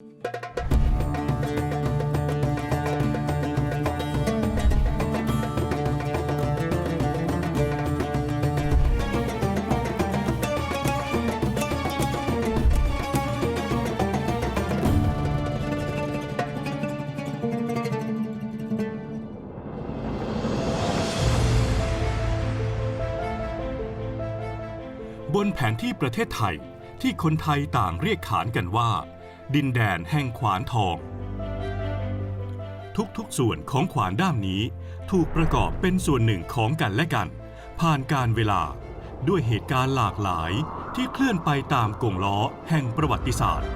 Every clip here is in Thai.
บนแผนที่ประเทศไทยที่คนไทยต่างเรียกขานกันว่า ดินแดนแห่งขวานทอง ทุกๆส่วนของขวานด้ามนี้ถูกประกอบเป็นส่วนหนึ่งของกันและกัน ผ่านการเวลาด้วยเหตุการณ์หลากหลายที่เคลื่อนไปตามกงล้อแห่งประวัติศาสตร์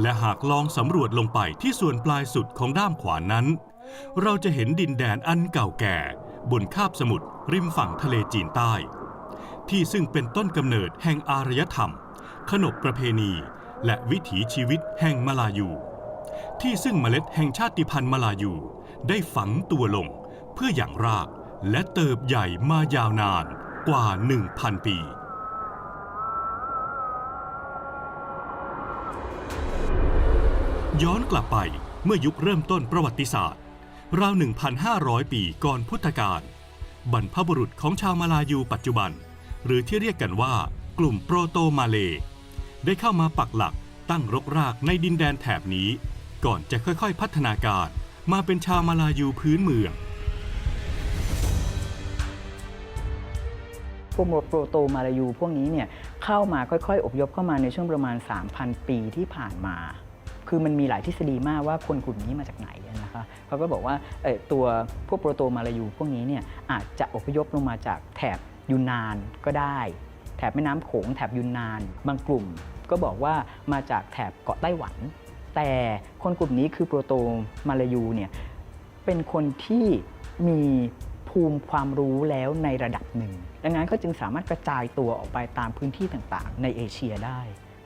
และหากลองสำรวจลงไปที่ส่วนปลายสุดของด้ามขวานั้น เราจะเห็นดินแดนอันเก่าแก่ บนคาบสมุทรริมฝั่งทะเลจีนใต้ ที่ซึ่งเป็นต้นกำเนิดแห่งอารยธรรม ขนบประเพณี และวิถีชีวิตแห่งมาลายู ที่ซึ่งเมล็ดแห่งชาติพันธุ์มาลายูได้ฝังตัวลงเพื่ออย่างรากและเติบใหญ่มายาวนานกว่า 1,000 ปี ย้อนกลับไปเมื่อยุคเริ่มต้นประวัติศาสตร์ ราว 1,500 ปีก่อนพุทธกาลบรรพบุรุษของชาวมาลายูปัจจุบัน หรือที่เรียกกันว่ากลุ่มโปรโตมาเล ได้เข้ามาปักหลักตั้งรกรากในดินแดนแถบนี้ ก่อนจะค่อยๆ พัฒนาการมาเป็นชาวมาลายูพื้นเมืองพวกโปรโตมาลายูพวกนี้เนี่ยเข้ามาค่อยๆ อพยพเข้ามาในช่วงประมาณ 3,000 ปีที่ผ่านมา คือมันมีหลายทฤษฎีมากว่าคนกลุ่มนี้มาจากไหนนะคะเขาก็บอกว่าเออตัวพวกโปรโตมาลายูพวกนี้เนี่ยอาจจะอพยพลงมาจากแถบยูนนานก็ได้ แถบแม่น้ำโขงแถบยูนนาน บางกลุ่มก็บอกว่ามาจากแถบเกาะไต้หวัน แต่คนกลุ่มนี้คือโปรโตมาลายูเนี่ยเป็นคนที่มีภูมิความรู้แล้วในระดับหนึ่ง ดังนั้นก็จึงสามารถกระจายตัวออกไปตามพื้นที่ต่างๆ ในเอเชียได้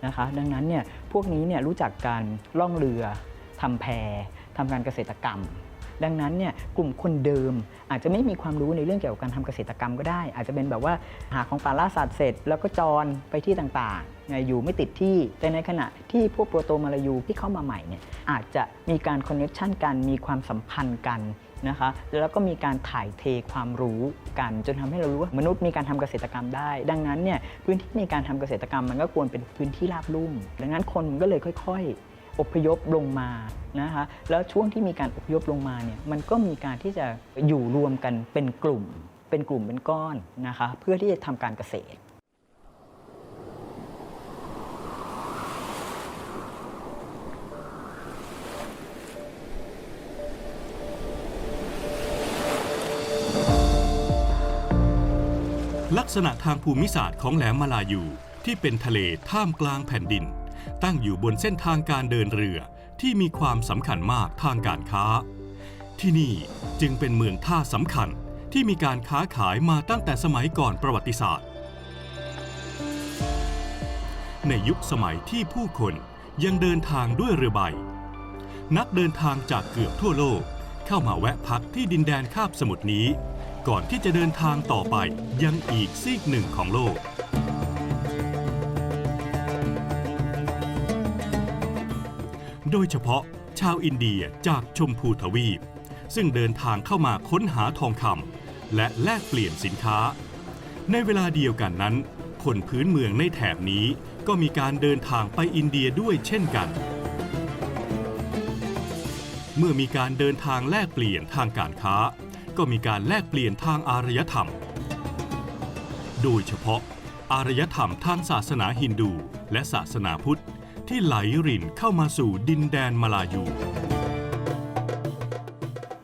นะคะ ดังนั้นเนี่ยพวกนี้เนี่ยรู้จักการล่องเรือทำแพทำการเกษตรกรรม ดังนั้นเนี่ยกลุ่มคนเดิมอาจจะไม่มีความรู้ในเรื่องเกี่ยวกับการทำเกษตรกรรมก็ได้ อาจจะเป็นแบบว่าหาของป่าล่าสัตว์เสร็จ แล้วก็จรไปที่ต่างๆ อยู่ไม่ติดที่แต่ในขณะที่พวกโปรโตมาลายูที่เข้ามาใหม่เนี่ยอาจจะมีการคอนเนคชันกันมีความสัมพันธ์กัน นะคะแล้วก็มีการถ่ายเทความรู้กัน จนทำให้เรารู้ว่ามนุษย์มีการทำเกษตรกรรมได้ ดังนั้นเนี่ยพื้นที่ในการทำเกษตรกรรมมันก็ควรเป็นพื้นที่ราบลุ่ม ดังนั้นคนมันก็เลยค่อย ๆอพยพลงมานะคะแล้วช่วงที่มีการอพยพลงมาเนี่ยมันก็มีการที่จะอยู่รวมกันเป็นกลุ่ม เป็นกลุ่มเป็นก้อนนะคะเพื่อที่จะทำการเกษตร ษณะทางภูมิศาสตร์ของแหลมมาลายูที่เป็นทะเลท่ามกลางแผ่นดิน ตั้งอยู่บนเส้นทางการเดินเรือที่มีความสำคัญมากทางการค้า ที่นี่จึงเป็นเมืองท่าสำคัญที่มีการค้าขายมาตั้งแต่สมัยก่อนประวัติศาสตร์ ในยุคสมัยที่ผู้คนยังเดินทางด้วยเรือใบ นักเดินทางจากเกือบทั่วโลกเข้ามาแวะพักที่ดินแดนคาบสมุทรนี้ ก่อนที่จะเดินทางต่อไปยังอีกซีกหนึ่งของโลก โดยเฉพาะชาวอินเดียจากชมพูทวีป ซึ่งเดินทางเข้ามาค้นหาทองคำและแลกเปลี่ยนสินค้า ในเวลาเดียวกันนั้น คนพื้นเมืองในแถบนี้ก็มีการเดินทางไปอินเดียด้วยเช่นกันเมื่อมีการเดินทางแลกเปลี่ยนทางการค้า ก็มีการแลกเปลี่ยนทางอารยธรรม โดยเฉพาะ อารยธรรมทางศาสนาฮินดูและศาสนาพุทธ ที่ไหลรินเข้ามาสู่ดินแดนมาลายู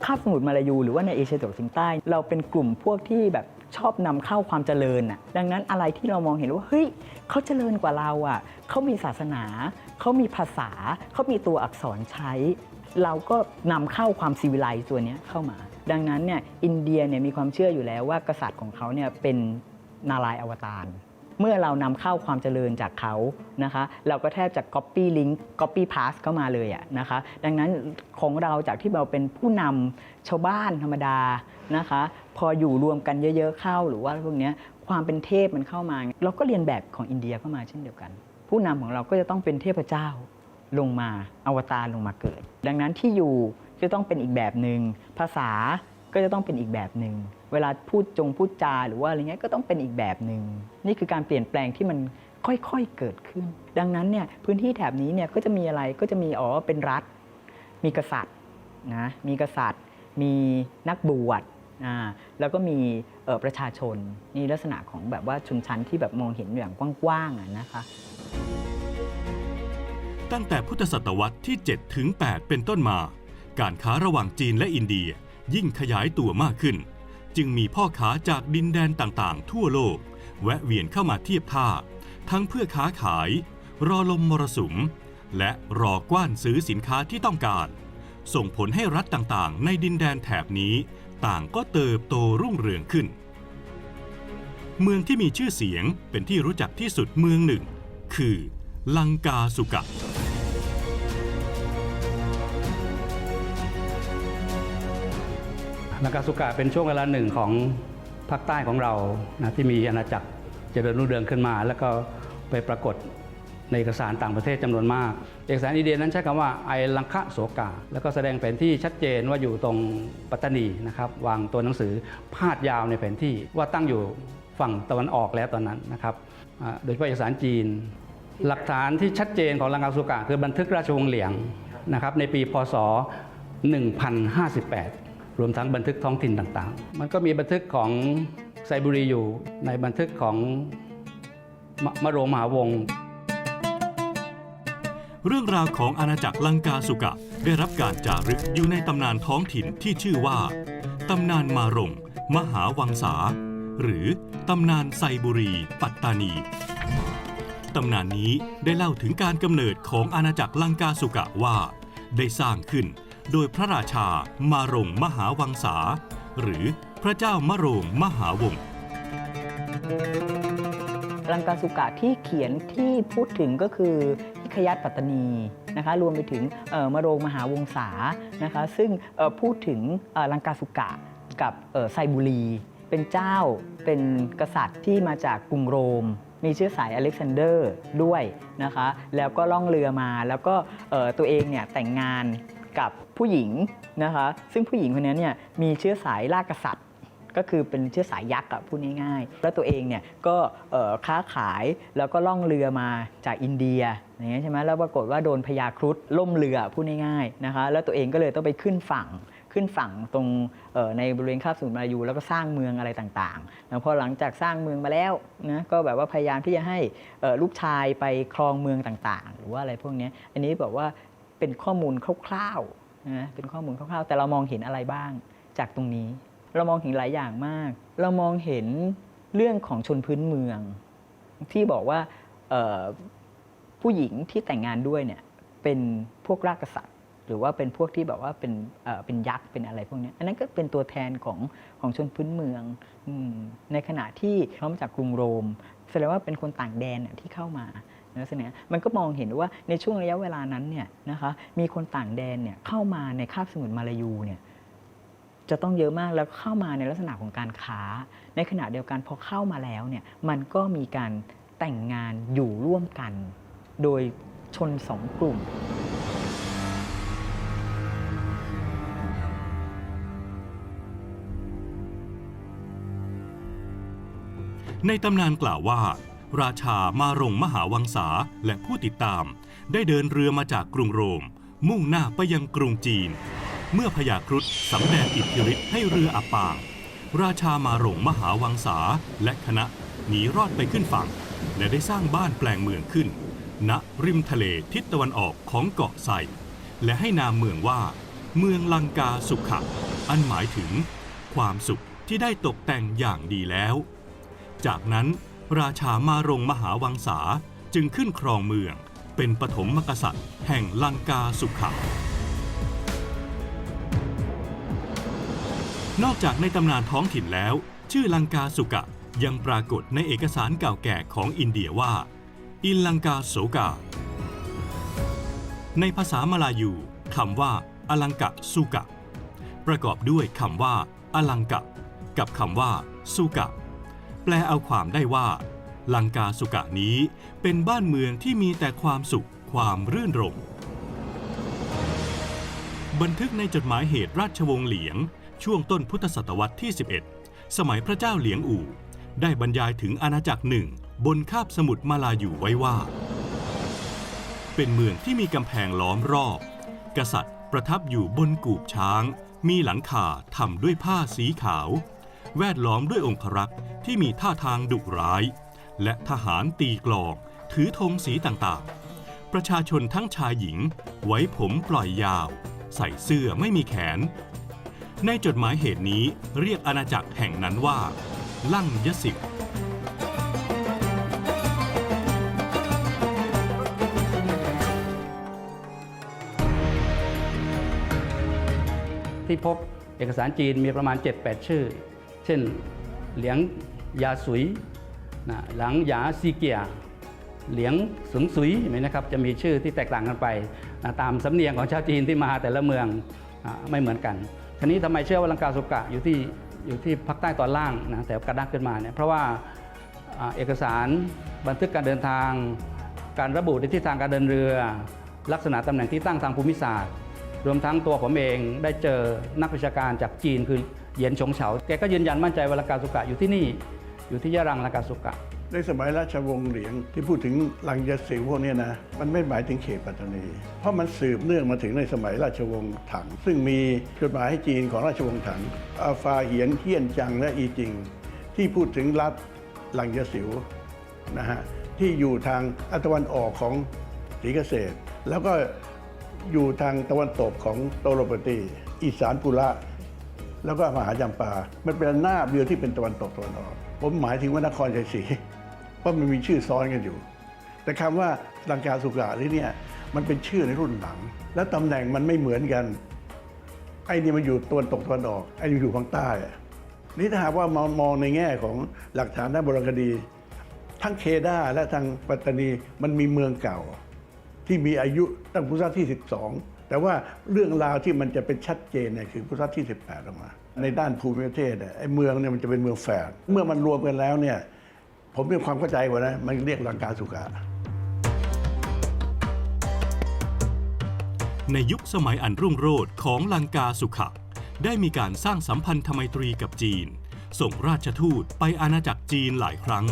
คาบสมุทรมาลายูหรือว่าในเอเชียตะวันออกเฉียงใต้ เราเป็นกลุ่มพวกที่แบบชอบนำเข้าความเจริญน่ะดังนั้นอะไรที่เรามองเห็นว่าเฮ้ยเขาเจริญกว่าเราอะเขามีศาสนา เขามีภาษา เขามีตัวอักษรใช้ เราก็นำเข้าความซีวิไลซ์ตัวนี้เข้ามา ดังนั้นเนี่ยอินเดียเนี่ยมีความเชื่ออยู่แล้วว่ากษัตริย์ของเขาเนี่ยเป็นนารายอวตารเมื่อเรานำเข้าความเจริญจากเขานะคะ เราก็แทบจะ copy link copy paste เข้ามาเลยอะนะคะ ดังนั้นของเราจากที่เราเป็นผู้นำชาวบ้านธรรมดานะคะ พออยู่รวมกันเยอะๆเข้าหรือว่าพวกเนี้ยความเป็นเทพมันเข้ามา เราก็เรียนแบบของอินเดียเข้ามาเช่นเดียวกัน ผู้นำของเราก็จะต้องเป็นเทพเจ้าลงมาอวตารลงมาเกิด ดังนั้นที่อยู่ จะต้องเป็นอีกแบบหนึ่งภาษาก็จะต้องเป็นอีกแบบหนึ่งเวลาพูดจงพูดจาหรือว่าอะไรเงี้ยก็ต้องเป็นอีกแบบหนึ่งนี่คือการเปลี่ยนแปลงที่มันค่อยๆเกิดขึ้น ดังนั้นเนี่ยพื้นที่แถบนี้เนี่ยก็จะมีอะไรก็จะมีอ๋อเป็นรัฐ มีกษัตริย์นะมีกษัตริย์ มีนักบวชอ่าแล้วก็มีเอ่อประชาชนนี่ลักษณะของแบบว่าชนชั้นที่แบบมองเห็นอย่างกว้างๆนะคะตั้งแต่พุทธศตวรรษที่ 7 ถึง 8 เป็นต้นมา การค้าระหว่างจีนและอินเดียยิ่งขยายตัวมากขึ้น จึงมีพ่อค้าจากดินแดนต่างๆ ทั่วโลก แวะเวียนเข้ามาเทียบท่า ทั้งเพื่อค้าขาย รอลมมรสุม และรอกว้านซื้อสินค้าที่ต้องการ ส่งผลให้รัฐต่างๆ ในดินแดนแถบนี้ ต่างก็เติบโตรุ่งเรืองขึ้น เมืองที่มีชื่อเสียงเป็นที่รู้จักที่สุดเมืองหนึ่ง คือลังกาสุกะ นากาสุกะเป็นช่วงเวลาหนึ่งของภาคใต้ของเรานะที่มีอาณาจักรเจริญรุ่งเรืองขึ้นมา แล้วก็ไปปรากฏในเอกสารต่างประเทศจำนวนมาก เอกสารอินเดียนั้นใช้คำว่าไอลังคะโสกา แล้วก็แสดงแผนที่ชัดเจนว่าอยู่ตรงปัตตานีนะครับวางตัวหนังสือพาดยาวในแผนที่ว่าตั้งอยู่ฝั่งตะวันออกแล้วตอนนั้นนะครับโดยเฉพาะเอกสารจีน หลักฐานที่ชัดเจนของลังกาสุกะคือบันทึกราชวงศ์เหลียงนะครับในปีพศ 1058 รวมทั้งบันทึกท้องถิ่นต่างๆ มันก็มีบันทึกของไซบุรีอยู่ในบันทึกของมมโรงมหาวงศ์เรื่องราวของอาณาจักรลังกาสุกะ ได้รับการจารึกอยู่ในตำนานท้องถิ่นที่ชื่อว่า ตำนานมารงมหาวังสา หรือตำนานไซบุรี ปัตตานี ตำนานนี้ได้เล่าถึงการกำเนิดของอาณาจักรลังกาสุกะว่า ได้สร้างขึ้น โดยพระราชามารงมหาวังสาหรือพระเจ้ามะโรงมหาวงศ์ลังกาสุกะที่เขียนที่พูดถึงก็คือพิขยัตปัตตานีนะคะรวมไปถึงมโรงมหาวงศานะคะซึ่งพูดถึงลังกาสุกะกับไซบุรี เป็นเจ้าเป็นกษัตริย์ที่มาจากกรุงโรม มีเชื้อสายอเล็กซานเดอร์ด้วยนะคะแล้วก็ล่องเรือมาแล้วก็ตัวเองเนี่ยแต่งงานกับ ผู้หญิงนะคะซึ่งผู้หญิงคนนี้เนี่ยมีเชื้อสายลากษัตริย์ ก็คือเป็นเชื้อสายยักษ์อะพูดง่ายๆ แล้วตัวเองเนี่ยก็ค้าขายแล้วก็ล่องเรือมาจากอินเดียอย่างเงี้ยใช่ไหมแล้วปรากฏว่าโดนพญาครุฑล่มเรือพูดง่ายๆนะคะแล้วตัวเองก็เลยต้องไปขึ้นฝั่งขึ้นฝั่งตรงในบริเวณคาบสมุทรมาลายูแล้วก็สร้างเมืองอะไรต่างๆแล้วพอหลังจากสร้างเมืองมาแล้วนะก็แบบว่าพยายามที่จะให้ลูกชายไปครองเมืองต่างๆ หรือว่าอะไรพวกนี้อันนี้บอกว่าเป็นข้อมูลคร่าวๆ นะเป็นข้อมูลคร่าวๆ แต่เรามองเห็นอะไรบ้างจากตรงนี้ เรามองเห็นหลายอย่างมาก เรามองเห็นเรื่องของชนพื้นเมือง ที่บอกว่าผู้หญิงที่แต่งงานด้วยเนี่ยเป็นพวกรากษัตริย์ หรือว่าเป็นพวกที่แบบว่าเป็นเป็นยักษ์เป็นอะไรพวกนี้อันนั้นก็เป็นตัวแทนของของชนพื้นเมืองอในขณะที่เขามาจากกรุงโรมแสดงว่าเป็นคนต่างแดนน่ะที่เข้ามา ลักษณะมันก็มองเห็นว่าในช่วงระยะเวลานั้นเนี่ยนะคะมีคนต่างแดนเนี่ยเข้ามาในคาบสมุทรมาลายูเนี่ยจะต้องเยอะมากแล้วเข้ามาในลักษณะของการค้า ในขณะเดียวกันพอเข้ามาแล้วเนี่ยมันก็มีการแต่งงานอยู่ร่วมกัน โดยชนสองกลุ่มในตำนานกล่าวว่า ราชามารงมหาวังสาและผู้ติดตาม ได้เดินเรือมาจากกรุงโรม มุ่งหน้าไปยังกรุงจีน เมื่อพญาครุฑสำแดงอิทธิฤทธิ์ให้เรืออับปาง ราชามารงมหาวังสาและคณะหนีรอดไปขึ้นฝั่ง และได้สร้างบ้านแปลงเมืองขึ้น ณริมทะเลทิศตะวันออกของเกาะไซและให้นามเมืองว่า เมืองลังกาสุขะอันหมายถึง ความสุขที่ได้ตกแต่งอย่างดีแล้ว จากนั้น ราชามารงมหาวังสาจึงขึ้นครองเมือง เป็นปฐมมกษัตริย์ แห่งลังกาสุขะนอกจากในตำนานท้องถิ่นแล้ว ชื่อลังกาสุกะยังปรากฏในเอกสารเก่าแก่ของอินเดียว่า อินลังกาโสกา ในภาษามาลายูคำว่าอลังกะสุกะ ประกอบด้วยคำว่าอลังกะ กับคำว่าสุกะ ลเอาความได้ว่า ลังกาสุกะนี้เป็นบ้านเมืองที่มีแต่ความสุขความรื่นรมบันทึกในจดหมายเหตุราชวงศ์เหลียง ช่วงต้นพุทธศตวรรษที่ 11 สมัยพระเจ้าเหลียงอู่ ได้บรรยายถึงอาณาจักรหนึ่ง บนคาบสมุทรมาลายูไว้ว่า เป็นเมืองที่มีกำแพงล้อมรอบ กษัตริย์ประทับอยู่บนกูบช้าง มีหลังคาทำด้วยผ้าสีขาว แวดล้อมด้วยองครักษ์ที่มีท่าทางดุร้าย และทหารตีกลอง ถือธงสีต่างๆ ประชาชนทั้งชายหญิง ไว้ผมปล่อยยาว ใส่เสื้อไม่มีแขน ในจดหมายเหตุนี้เรียกอาณาจักรแห่งนั้นว่า ลั่งยสิกที่พบเอกสารจีนมีประมาณ 7-8 ชื่อ ช่นเหลียงยาสุยนะหลังยาซีเกียเหลียงสงสุยนไหมนะครับจะมีชื่อที่แตกต่างกันไปนะตามสำเนียงของชาวจีนที่มาแต่ละเมืองไม่เหมือนกันทีนี้ทำไมเชื่อว่าลังกาสุกะอยู่ที่อยู่ที่ภาคใต้ตอนล่างนะแต่กระดักขึ้นมาเนี่ยเพราะว่าอ่าเอกสารบันทึกการเดินทาง การระบุในทิศทางการเดินเรือ ลักษณะตำแหน่งที่ตั้งทางภูมิศาสตร์ รวมทั้งตัวผมเองได้เจอนักวิชาการจากจีนคือ เยียนฉงเฉาแกก็ยืนยันมั่นใจว่าลังกาสุกะอยู่ที่นี่ อยู่ที่ยะรังลังกาสุกะ ในสมัยราชวงศ์เหลียงที่พูดถึงลังยาสิวพวกนี้นะ มันไม่หมายถึงเขตปัตตานี เพราะมันสืบเนื่องมาถึงในสมัยราชวงศ์ถัง ซึ่งมีจดหมายให้จีนของราชวงศ์ถังอาฟาเหียนเฮียนจังและอีจิง ที่พูดถึงรัฐลังยาสิวนะฮะที่อยู่ทางอัตะวันออกของศรีเกษตร แล้วก็อยู่ทางตะวันตกของโตโรปตีอีสานปุระ แล้วก็มหาจำปา มันเป็นหน้าบเรือที่เป็นตะวันตกตะวันออก ผมหมายถึงว่านครชัยศรีเพราะมันมีชื่อซ้อนกันอยู่ แต่คำว่าลังกาสุกะนี่เนี่ยมันเป็นชื่อในรุ่นหลัง และตำแหน่งมันไม่เหมือนกัน ไอ้นี่มันอยู่ตะวันตกตะวันออก ไอ้นี่อยู่ข้างใต้ นี่ถ้าหากว่ามองมองในแง่ของหลักฐานด้านโบราณคดี ทั้งเคดาและทางปัตตานีมันมีเมืองเก่า ที่มีอายุตั้งพุทธศตวรรษที่ 12 แต่ว่าเรื่องราวที่มันจะเป็นชัดเจนเนี่ยคือพุทธศตวรรษที่ 18 ออกมา ในด้านภูมิประเทศเนี่ยไอ้เมืองเนี่ยมันจะเป็นเมืองแฝดเมื่อมันรวมกันแล้วเนี่ยผมมีความเข้าใจว่านะมันเรียกลังกาสุกะในยุคสมัยอันรุ่งโรจน์ของลังกาสุขะ ได้มีการสร้างสัมพันธไมตรีกับจีน ส่งราชทูตไปอาณาจักรจีนหลายครั้ง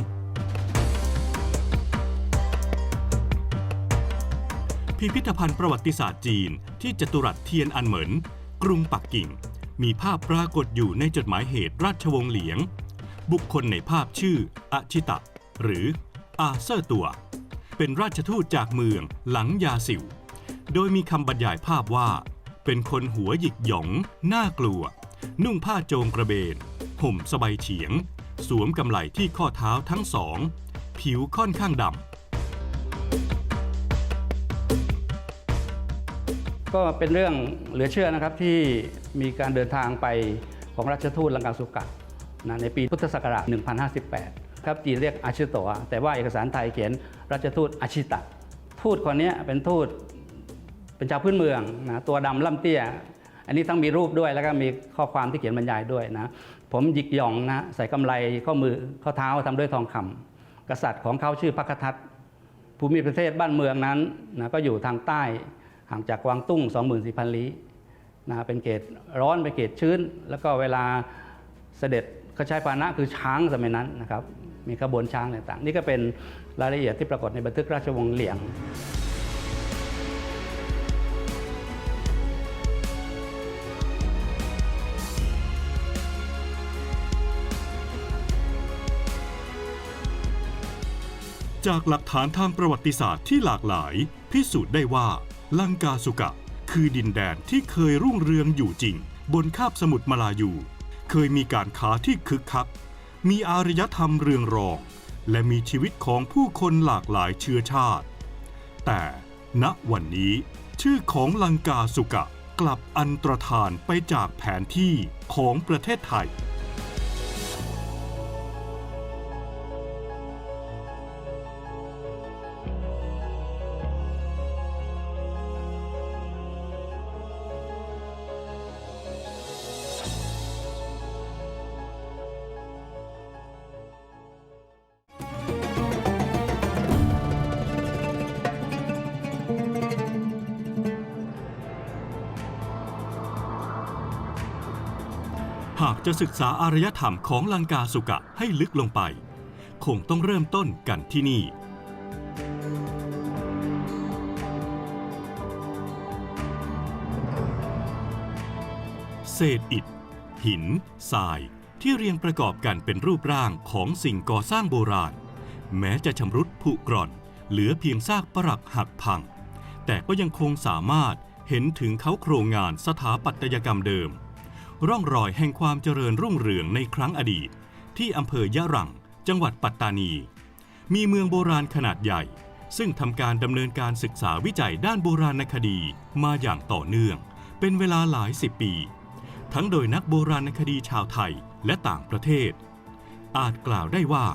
พิพิธภัณฑ์ประวัติศาสตร์จีน ที่จตุรัสเทียนอันเหมินกรุงปักกิ่ง มีภาพปรากฏอยู่ในจดหมายเหตุราชวงศ์เหลียง บุคคลในภาพชื่ออาชิตะ หรืออาเซอร์ตัว เป็นราชทูตจากเมืองหลังยาสิว โดยมีคำบรรยายภาพว่า เป็นคนหัวหยิกหยองน่ากลัว นุ่งผ้าโจงกระเบน ห่มสบายเฉียง สวมกำไลที่ข้อเท้าทั้งสอง ผิวค่อนข้างดำ ก็เป็นเรื่องเหลือเชื่อนะครับที่มีการเดินทางไปของราชทูตลังกาสุกะนะในปีพุทธศักราช 1058 ครับจีนเรียกอาชิโตะแต่ว่าเอกสารไทยเขียนราชทูตอาชิตะ ทูตคนนี้เป็นทูตเป็นชาวพื้นเมืองนะตัวดำล่ำเตี้ย อันนี้ทั้งมีรูปด้วยแล้วก็มีข้อความที่เขียนบรรยายด้วยนะ ผมหยิกหยองนะใส่กำไลข้อมือข้อเท้าทำด้วยทองคำกษัตริย์ของเขาชื่อพักทัตภูมิประเทศบ้านเมืองนั้นนะก็อยู่ทางใต้ ห่างจากกวางตุ้ง 24,000 ลี้นะเป็นเขตร้อนเป็นเขตชื้น แล้วก็เวลาเสด็จเขาใช้พาหนะคือช้างสมัยนั้นนะครับ มีขบวนช้างต่างๆ นี่ก็เป็นรายละเอียดที่ปรากฏในบันทึกราชวงศ์เหลียงจากหลักฐานทางประวัติศาสตร์ที่หลากหลาย พิสูจน์ได้ว่า ลังกาสุกะ คือดินแดนที่เคยรุ่งเรืองอยู่จริง บนคาบสมุทรมาลายู เคยมีการค้าที่คึกคัก มีอารยธรรมเรืองรอง และมีชีวิตของผู้คนหลากหลายเชื้อชาติ แต่ณวันนี้ ชื่อของลังกาสุกะกลับอันตรธานไปจากแผนที่ของประเทศไทย จะศึกษาอารยธรรมของลังกาสุกะให้ลึกลงไป คงต้องเริ่มต้นกันที่นี่ เศษอิฐ หินทราย ที่เรียงประกอบกันเป็นรูปร่างของสิ่งก่อสร้างโบราณ แม้จะชำรุดผุกร่อน เหลือเพียงซากปรักหักพัง แต่ก็ยังคงสามารถเห็นถึงเขาโครงงานสถาปัตยกรรมเดิม ร่องรอยแห่งความเจริญรุ่งเรืองในครั้งอดีต ที่อำเภอยะรัง จังหวัดปัตตานี มีเมืองโบราณขนาดใหญ่ ซึ่งทำการดำเนินการศึกษาวิจัยด้านโบราณคดีมาอย่างต่อเนื่อง เป็นเวลาหลายสิบปี ทั้งโดยนักโบราณคดีชาวไทยและต่างประเทศ อาจกล่าวได้ว่า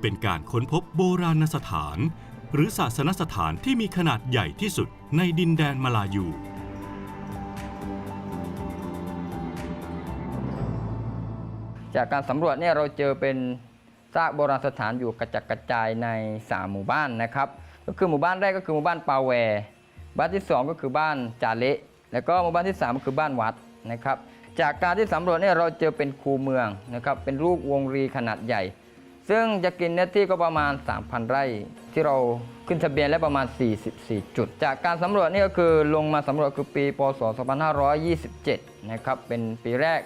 เป็นการค้นพบโบราณสถาน หรือศาสนสถานที่มีขนาดใหญ่ที่สุดในดินแดนมาลายู จากการสำรวจเนี่ยเราเจอเป็นซากโบราณสถานอยู่กระจัดกระจายใน 3 หมู่บ้านนะครับ ก็คือหมู่บ้านแรกก็คือหมู่บ้านปาแวบ้านที่ 2 ก็คือบ้านจาเละแล้วก็หมู่บ้านที่ 3 ก็คือบ้านวัดนะครับ จากการที่สำรวจเนี่ยเราเจอเป็นคูเมืองนะครับเป็นรูปวงรีขนาดใหญ่ ซึ่งจะกินเนื้อที่ก็ประมาณ 3,000 ไร่ที่เราขึ้นทะเบียนและประมาณ 44 จุด จากการสำรวจนี่ก็คือลงมาสำรวจคือปีพศ2527 นะครับเป็นปีแรก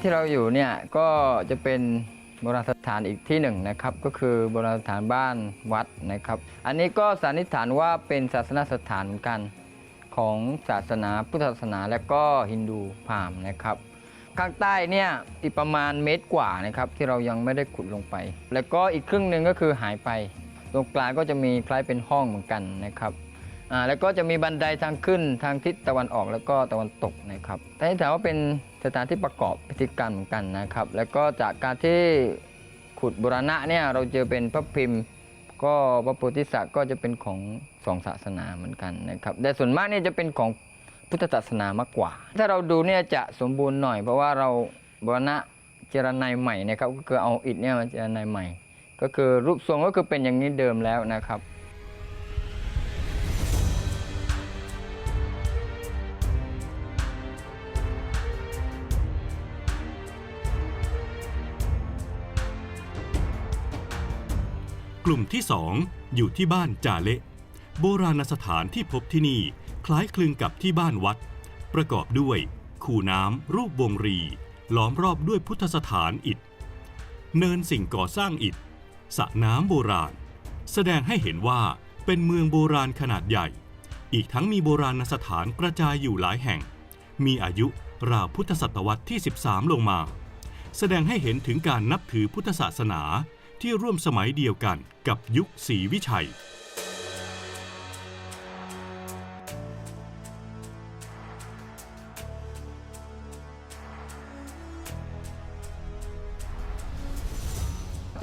ที่เราอยู่เนี่ยก็จะเป็นโบราณสถานอีกที่หนึ่งนะครับ ก็คือโบราณสถานบ้านวัดนะครับ อันนี้ก็สันนิษฐานว่าเป็นศาสนสถานเหมือนกันของศาสนาพุทธศาสนาและก็ฮินดูพราหมณ์นะครับข้างใต้เนี่ยอีกประมาณเมตรกว่านะครับที่เรายังไม่ได้ขุดลงไป แล้วก็อีกครึ่งหนึ่งก็คือหายไป ตรงกลางก็จะมีคล้ายเป็นห้องเหมือนกันนะครับอ่าแล้วก็จะมีบันไดทางขึ้นทางทิศตะวันออกแล้วก็ตะวันตกนะครับแต่นี่ถามว่าเป็น สถานที่ประกอบพิธีกรรมเหมือนกันนะครับ แล้วก็จากการที่ขุดบุรณะเนี่ยเราเจอเป็นพระพิมพ์ ก็พระโพธิสัตว์ก็จะเป็นของสองศาสนาเหมือนกันนะครับแต่ส่วนมากเนี่ยจะเป็นของพุทธศาสนามากกว่า ถ้าเราดูเนี่ยจะสมบูรณ์หน่อย เพราะว่าเราบุรณะเจรไนใหม่นะครับก็คือเอาอิฐเนี่ยมาเจรไนใหม่ ก็คือรูปทรงก็คือเป็นอย่างนี้เดิมแล้วนะครับ ลุ่มที่ 2 อยู่ที่บ้านจาเละโบราณสถานที่พบที่นี่คล้ายคลึงกับที่บ้านวัด ประกอบด้วย คูน้ำรูปวงรี ล้อมรอบด้วยพุทธสถานอิฐ เนินสิ่งก่อสร้างอิฐสระน้ำโบราณ แสดงให้เห็นว่าเป็นเมืองโบราณขนาดใหญ่ อีกทั้งมีโบราณสถานกระจายอยู่หลายแห่ง มีอายุราวพุทธศตวรรษที่ 13 ลงมา แสดงให้เห็นถึงการนับถือพุทธศาสนา ที่ร่วมสมัยเดียวกันกับยุคศรีวิชัย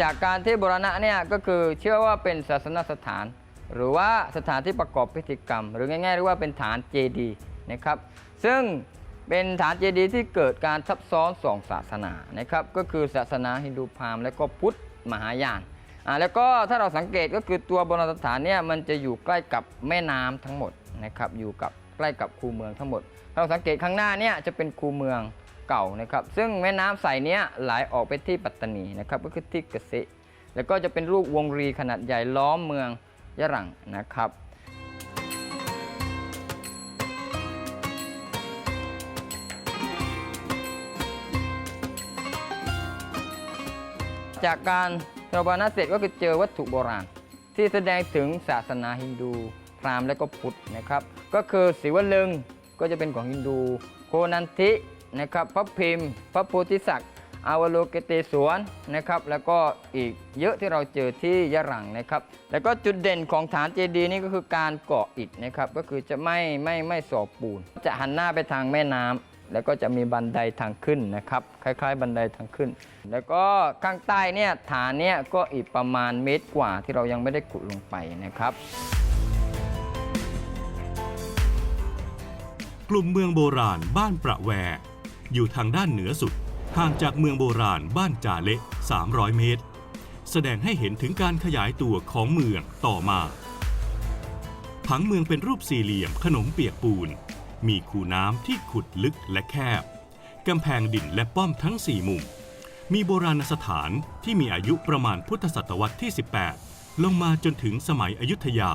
จากการที่บรณะเนี่ยก็คือเชื่อว่าเป็นศาสนสถาน หรือว่าสถานที่ประกอบพิธีกรรม หรือง่ายๆเรียกว่าเป็นฐานเจดีนะครับซึ่งเป็นฐานเจดีย์ที่เกิดการซับซ้อนสองศาสนานะครับก็คือศาสนาฮินดูพราหมณ์และก็พุทธ มหายานอ่าแล้วก็ถ้าเราสังเกตก็คือตัวโบราณสถานเนี่ยมันจะอยู่ใกล้กับแม่น้ำทั้งหมดนะครับอยู่กับใกล้กับคูเมืองทั้งหมด ถ้าเราสังเกตข้างหน้าเนี่ยจะเป็นคูเมืองเก่านะครับ ซึ่งแม่น้ำใสเนี้ยไหลออกไปที่ปัตตานีนะครับก็คือที่เกษตรแล้วก็จะเป็นรูปวงรีขนาดใหญ่ล้อมเมืองยะรังนะครับ จากการชาวบานเสร็จก็คือเจอวัตถุโบราณ ที่แสดงถึงศาสนาฮินดู พราหมณ์และก็พุทธนะครับ ก็คือศิวลึงก็จะเป็นของฮินดู โคนันทินะครับพระพิมพ์ พระโพธิสัตว์อาวโลกเตสวนนะครับ แล้วก็อีกเยอะที่เราเจอที่ยะรังนะครับ แล้วก็จุดเด่นของฐานเจดีย์นี่ก็คือการเกาะอิฐนะครับ ก็คือจะไม่ไม่ไม่สอบปูน จะหันหน้าไปทางแม่น้ำ แล้วก็จะมีบันไดทางขึ้นนะครับ คล้าย ๆ บันไดทางขึ้น แล้วก็ข้างใต้เนี่ยฐานเนี่ยก็อีกประมาณเมตรกว่าที่เรายังไม่ได้ขุดลงไปนะครับ กลุ่มเมืองโบราณบ้านประแว อยู่ทางด้านเหนือสุดห่างจากเมืองโบราณบ้านจ่าเละ 300 เมตร แสดงให้เห็นถึงการขยายตัวของเมืองต่อมาผังเมืองเป็นรูปสี่เหลี่ยมขนมเปียกปูน มีคูน้ำที่ขุดลึกและแคบ กำแพงดินและป้อมทั้งสี่มุม มีโบราณสถานที่มีอายุประมาณพุทธศตวรรษที่ 18 ลงมาจนถึงสมัยอยุธยา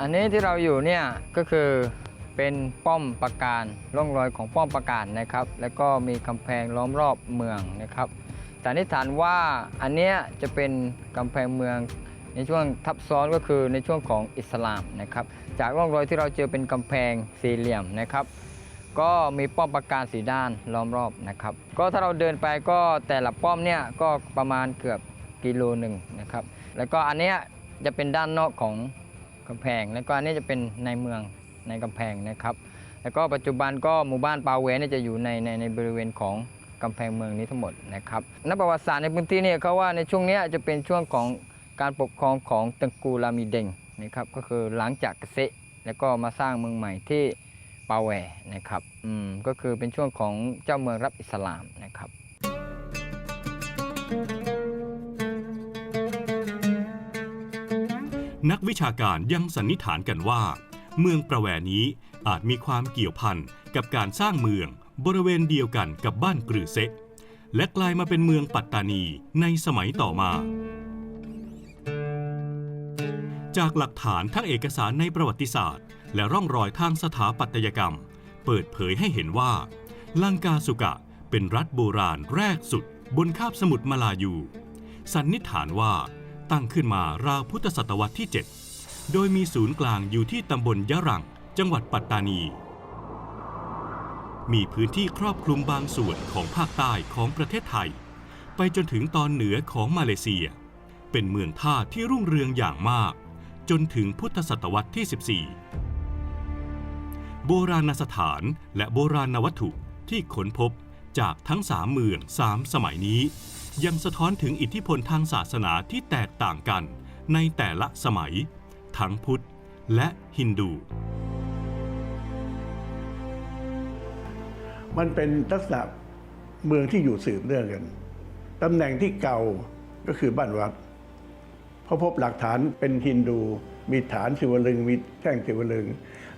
อันนี้ที่เราอยู่เนี่ยก็คือเป็นป้อมปราการร่องรอยของป้อมปราการนะครับ แล้วก็มีกำแพงล้อมรอบเมืองนะครับสันนิษฐานว่าอันเนี้ยจะเป็นกำแพงเมือง ในช่วงทับซ้อนก็คือในช่วงของอิสลามนะครับ จากร่องรอยที่เราเจอเป็นกำแพงสี่เหลี่ยมนะครับ ก็มีป้อมปราการสีด้านล้อมรอบนะครับ ก็ถ้าเราเดินไปก็แต่ละป้อมเนี่ยก็ประมาณเกือบกิโลหนึ่งนะครับ แล้วก็อันเนี้ยจะเป็นด้านนอกของกำแพง แล้วก็อันนี้จะเป็นในเมืองในกำแพงนะครับ แล้วก็ปัจจุบันก็หมู่บ้านปาเวเนี่ยจะอยู่ในในในบริเวณของกำแพงเมืองนี้ทั้งหมดนะครับนักประวัติศาสตร์ในพื้นที่เนี่ยเขาว่าในช่วงเนี้ยจะเป็นช่วงของ การปกครองของตังกูลามีเดงนะครับก็คือหลังจากเกษตรแล้วก็มาสร้างเมืองใหม่ที่ปาแวนะครับอืมก็คือเป็นช่วงของเจ้าเมืองรับอิสลามนะครับนักวิชาการยังสันนิษฐานกันว่า เมืองประแวนี้อาจมีความเกี่ยวพันกับการสร้างเมืองบริเวณเดียวกันกับบ้านกรือเซะและกลายมาเป็นเมืองปัตตานีในสมัยต่อมา จากหลักฐานทั้งเอกสารในประวัติศาสตร์ และร่องรอยทางสถาปัตยกรรม เปิดเผยให้เห็นว่า ลังกาสุกะเป็นรัฐโบราณแรกสุดบนคาบสมุทรมาลายู สันนิษฐานว่าตั้งขึ้นมาราวพุทธศตวรรษที่ 7 โดยมีศูนย์กลางอยู่ที่ตำบลยะรัง จังหวัดปัตตานี มีพื้นที่ครอบคลุมบางส่วนของภาคใต้ของประเทศไทย ไปจนถึงตอนเหนือของมาเลเซีย เป็นเมืองท่าที่รุ่งเรืองอย่างมาก จนถึงพุทธศตวรรษที่ 14 โบราณสถานและโบราณวัตถุที่ค้นพบจากทั้งสามเมืองสามสมัยนี้ ยังสะท้อนถึงอิทธิพลทางศาสนาที่แตกต่างกันในแต่ละสมัย ทั้งพุทธและฮินดู มันเป็นลักษณะเมืองที่อยู่สืบเนื่องกัน ตำแหน่งที่เก่าก็คือบ้านวัด เพราะพบหลักฐานเป็นฮินดู มีฐานศิวลึง มีแท่งศิวลึง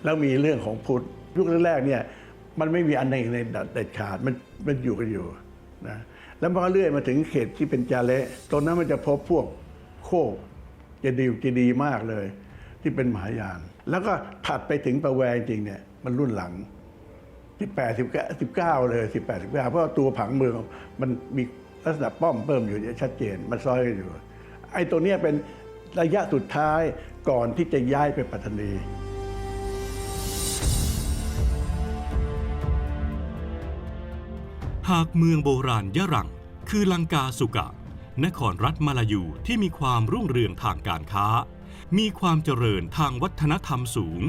แล้วมีเรื่องของพุทธยุคแรกๆเนี่ยมันไม่มีอันใดในเด็ดขาดมันมันอยู่กันอยู่นะแล้วมันก็เลื่อยมาถึงเขตที่เป็นจาเละตรงนั้นมันจะพบพวกโคกเจดีย์เจดีย์มากเลย ที่เป็นมหายาน แล้วก็ถัดไปถึงประแวงจริงเนี่ยมันรุ่นหลัง18 19 19เก้าเลย18 19เพราะว่าตัวผังเมืองมันมีลักษณะป้อมเพิ่มอยู่ชัดเจน มันซ้อยกันอยู่ ไอ้ตัวเนี้ยเป็นระยะสุดท้ายก่อนที่จะย้ายไปปัตตานีหากเมืองโบราณยะรัง คือลังกาสุกะ นครรัฐมาลายูที่มีความรุ่งเรืองทางการค้า มีความเจริญทางวัฒนธรรมสูง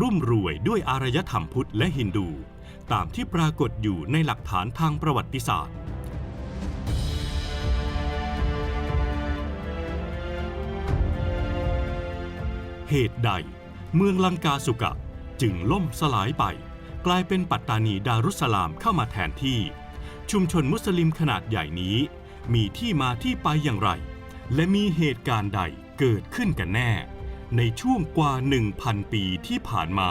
รุ่มรวยด้วยอารยธรรมพุทธและฮินดู ตามที่ปรากฏอยู่ในหลักฐานทางประวัติศาสตร์ เหตุใด เมืองลังกาสุกะจึงล่มสลายไป กลายเป็นปัตตานีดารุสสลามเข้ามาแทนที่ ชุมชนมุสลิมขนาดใหญ่นี้ มีที่มาที่ไปอย่างไร และมีเหตุการณ์ใดเกิดขึ้นกันแน่ ในช่วงกว่า 1,000 ปีที่ผ่านมา